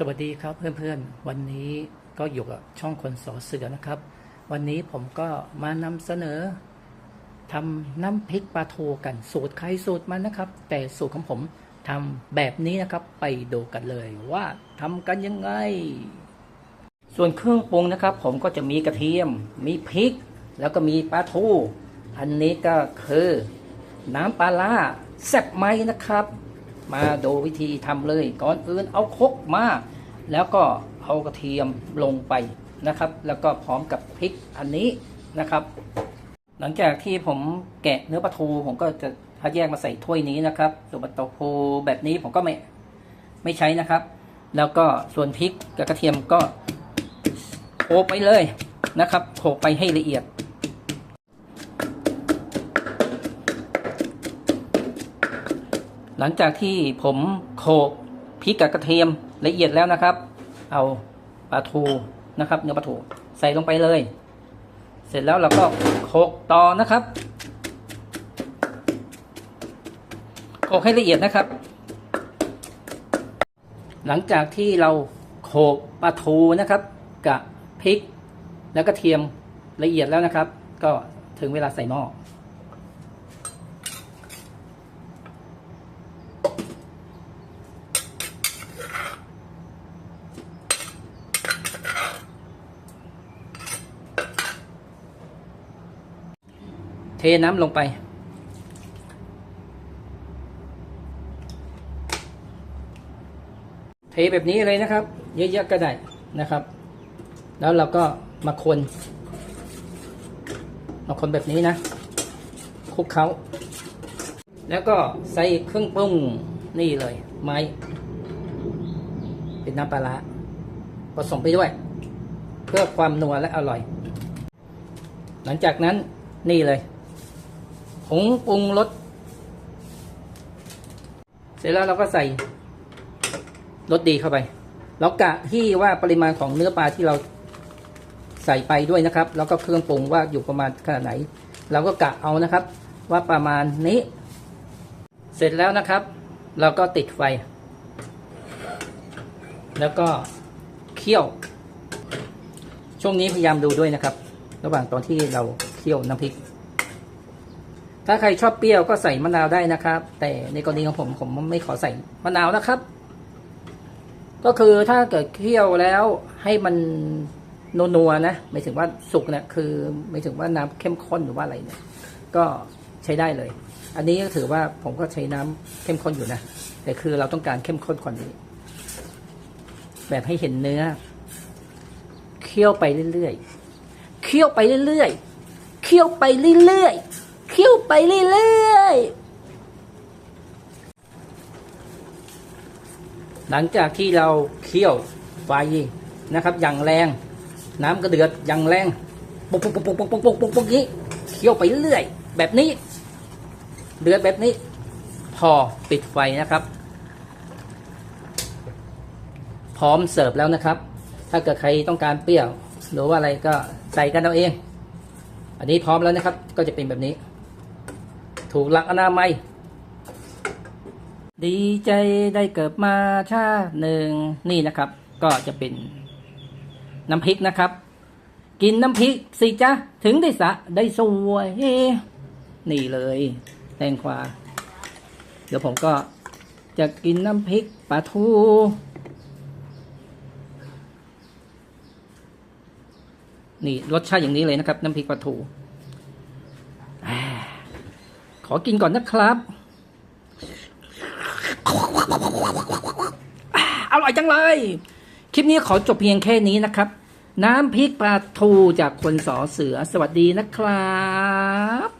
สวัสดีครับเพื่อนๆ วันนี้ก็อยู่กับช่องคนสอเสือนะครับ วันนี้ผมก็มานำเสนอทำน้ำพริกปลาทูกันสูตรใครสูตรมันนะครับ แต่สูตรของผมทำแบบนี้นะครับไปดูกันเลยว่าทำกันยังไง ส่วนเครื่องปรุงนะครับ ผมก็จะมีกระเทียม มีพริก แล้วก็มีปลาทูอันนี้ก็คือ น้ำปลาล่าแซ่บไหมนะครับ มาดูวิธีทำเลย ก่อนอื่นเอาคกมา แล้วก็เอากระเทียมลงไปนะครับ แล้วก็พร้อมกับพริกอันนี้นะครับ หลังจากที่ผมแกะเนื้อปลาทูผมก็จะถ้าแยกมาใส่ถ้วยนี้นะครับ ส่วนปลาทูแบบนี้ผมก็ไม่ไม่ใช้นะครับ แล้วก็ส่วนพริกกับกระเทียมก็โขลกไปเลยนะครับโขลกไปให้ละเอียด หลังจากที่ผมโขลกพริกกับกระเทียมละเอียดแล้วนะครับ เอาปลาทูนะครับ เนื้อปลาทูใส่ลงไปเลย เสร็จแล้วเราก็โขลกต่อนะครับโขลกให้ละเอียดนะครับ หลังจากที่เราโขลกปลาทูนะครับ กับพริกแล้วกระเทียมละเอียดแล้วนะครับ ก็ถึงเวลาใส่หม้อ เทน้ำลงไป เทแบบนี้เลยนะครับ เยอะๆก็ได้นะครับ แล้วเราก็มาคนมาคนแบบนี้นะคลุกเขาแล้วก็ใส่เครื่องปรุงนี่เลย ไม้ เป็นน้ำปลาร้าผสมไปด้วย เพื่อความนัวและอร่อย หลังจากนั้นนี่เลย ผงปรุงรสเสร็จแล้วเราก็ใส่รสดีเข้าไปเรากะที่ว่าปริมาณของเนื้อปลาที่เราใส่ไปด้วยนะครับ แล้วก็เครื่องปรุงว่าอยู่ประมาณขนาดไหน เราก็กะเอานะครับ ว่าประมาณนี้ เสร็จแล้วนะครับ เราก็ติดไฟ แล้วก็เคี่ยว ช่วงนี้พยายามดูด้วยนะครับ ระหว่างตอนที่เราเคี่ยวน้ำพริก ถ้าใครชอบเปรี้ยวก็ใส่มะนาวได้นะครับ แต่ในกรณีของผมผมไม่ขอใส่มะนาวนะครับ ก็คือถ้าเกิดเคี่ยวแล้วให้มันนัวๆนะไม่ถึงว่าสุกเนี่ยคือไม่ถึงว่าน้ำเข้มข้นหรือว่าอะไรเนี่ย ก็ใช้ได้เลย อันนี้ก็ถือว่าผมก็ใช้น้ำเข้มข้นอยู่นะแต่คือเราต้องการเข้มข้นกว่านี้ แบบให้เห็นเนื้อเคี่ยวไปเรื่อยๆเคี่ยวไปเรื่อยๆเคี่ยวไปเรื่อยๆ คี่ยวไปเรื่อยๆ หลังจากที่เราเคี่ยวไฟนะครับ อย่างแรง น้ำก็เดือดอย่างแรงปุกปุกปุกปุกปุกปุกปุกปุกนี้เคี่ยวไปเรื่อยแบบนี้ เดือดแบบนี้ พอปิดไฟนะครับ พร้อมเสิร์ฟแล้วนะครับ ถ้าเกิดใครต้องการเปรี้ยวหรือว่าอะไรก็ใส่กันเอาเอง อันนี้พร้อมแล้วนะครับ ก็จะเป็นแบบนี้ ถูกหลักอนามัย ดีใจได้เกิดมาชาติหนึ่งนี่นะครับ ก็จะเป็นน้ำพริกนะครับ กินน้ำพริกสิจ๊ะถึงได้สะได้สวยนี่เลยแตงกวาเดี๋ยวผมก็จะกินน้ำพริกปลาทูนี่รสชาติอย่างนี้เลยนะครับ น้ำพริกปลาทู ขอกินก่อนนะครับ อร่อยจังเลย คลิปนี้ขอจบเพียงแค่นี้นะครับ น้ำพริกปลาทูจากคนสอเสือ สวัสดีนะครับ